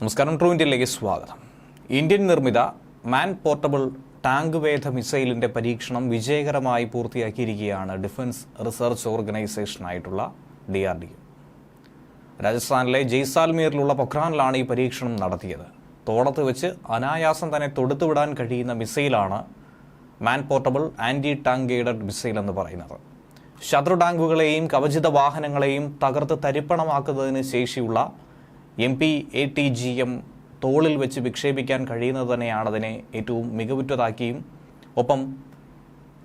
നമസ്കാരം ട്രൂ ഇന്ത്യയിലേക്ക് സ്വാഗതം. ഇന്ത്യൻ നിർമ്മിത മാൻ പോർട്ടബിൾ ടാങ്ക് വേധ മിസൈലിന്റെ പരീക്ഷണം വിജയകരമായി പൂർത്തിയാക്കിയിരിക്കുകയാണ് ഡിഫൻസ് റിസർച്ച് ഓർഗനൈസേഷനായിട്ടുള്ള ഡി ആർ ഡി രാജസ്ഥാനിലെ ജയ്സാൽമീറിലുള്ള പൊഖ്രാനിലാണ് ഈ പരീക്ഷണം നടത്തിയത്. തോടത്ത് വെച്ച് അനായാസം തന്നെ തൊടുത്തുവിടാൻ കഴിയുന്ന മിസൈലാണ് man portable anti tank guided missile എന്ന് പറയുന്നത്. ശത്രു ടാങ്കുകളെയും കവചിത വാഹനങ്ങളെയും തകർത്ത് തരിപ്പണമാക്കുന്നതിന് ശേഷിയുള്ള M P A T G M തോളിൽ വെച്ച് വിക്ഷേപിക്കാൻ കഴിയുന്നത് തന്നെയാണ് അതിനെ ഏറ്റവും മികവുറ്റതാക്കിയും ഒപ്പം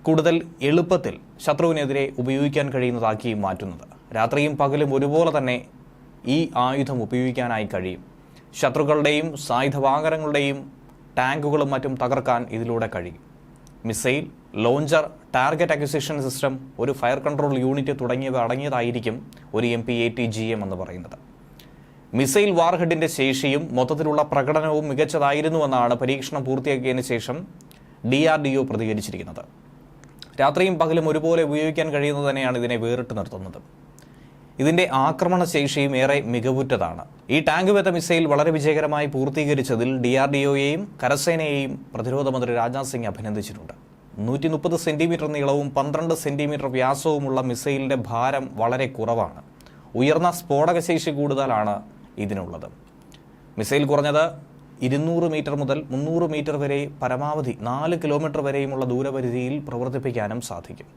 കൂടുതൽ എളുപ്പത്തിൽ ശത്രുവിനെതിരെ ഉപയോഗിക്കാൻ കഴിയുന്നതാക്കിയും മാറ്റുന്നത്. രാത്രിയും പകലും ഒരുപോലെ തന്നെ ഈ ആയുധം ഉപയോഗിക്കാനായി കഴിയും. ശത്രുക്കളുടെയും സായുധവാഹനങ്ങളുടെയും ടാങ്കുകളും മറ്റും തകർക്കാൻ ഇതിലൂടെ കഴിയും. Missile launcher target acquisition system ഒരു ഫയർ കൺട്രോൾ യൂണിറ്റ് തുടങ്ങിയവ അടങ്ങിയതായിരിക്കും ഒരു M P A T G M എന്ന് പറയുന്നത്. മിസൈൽ വാർഹെഡിന്റെ ശേഷിയും മൊത്തത്തിലുള്ള പ്രകടനവും മികച്ചതായിരുന്നുവെന്നാണ് പരീക്ഷണം പൂർത്തിയാക്കിയതിനു ശേഷം ഡി ആർ ഡി ഒ പ്രതികരിച്ചിരിക്കുന്നത്. രാത്രിയും പകലും ഒരുപോലെ ഉപയോഗിക്കാൻ കഴിയുന്നത് തന്നെയാണ് ഇതിനെ വേറിട്ട് നിർത്തുന്നത്. ഇതിന്റെ ആക്രമണ ശേഷിയും ഏറെ മികവുറ്റതാണ്. ഈ ടാങ്ക് വെത്ത മിസൈൽ വളരെ വിജയകരമായി പൂർത്തീകരിച്ചതിൽ ഡി ആർ ഡി ഒയെയും കരസേനയെയും പ്രതിരോധ മന്ത്രി രാജ്നാഥ് സിംഗ് അഭിനന്ദിച്ചിട്ടുണ്ട്. നൂറ്റി മുപ്പത് സെന്റിമീറ്റർ നീളവും പന്ത്രണ്ട് സെന്റിമീറ്റർ വ്യാസവുമുള്ള മിസൈലിന്റെ ഭാരം വളരെ കുറവാണ്. ഉയർന്ന സ്ഫോടക ശേഷി കൂടുതലാണ് ഇതിനുള്ളത്. മിസൈൽ കുറഞ്ഞത് ഇരുന്നൂറ് മീറ്റർ മുതൽ മുന്നൂറ് മീറ്റർ വരെ പരമാവധി നാല് കിലോമീറ്റർ വരെയുമുള്ള ദൂരപരിധിയിൽ പ്രവർത്തിപ്പിക്കാനും സാധിക്കും.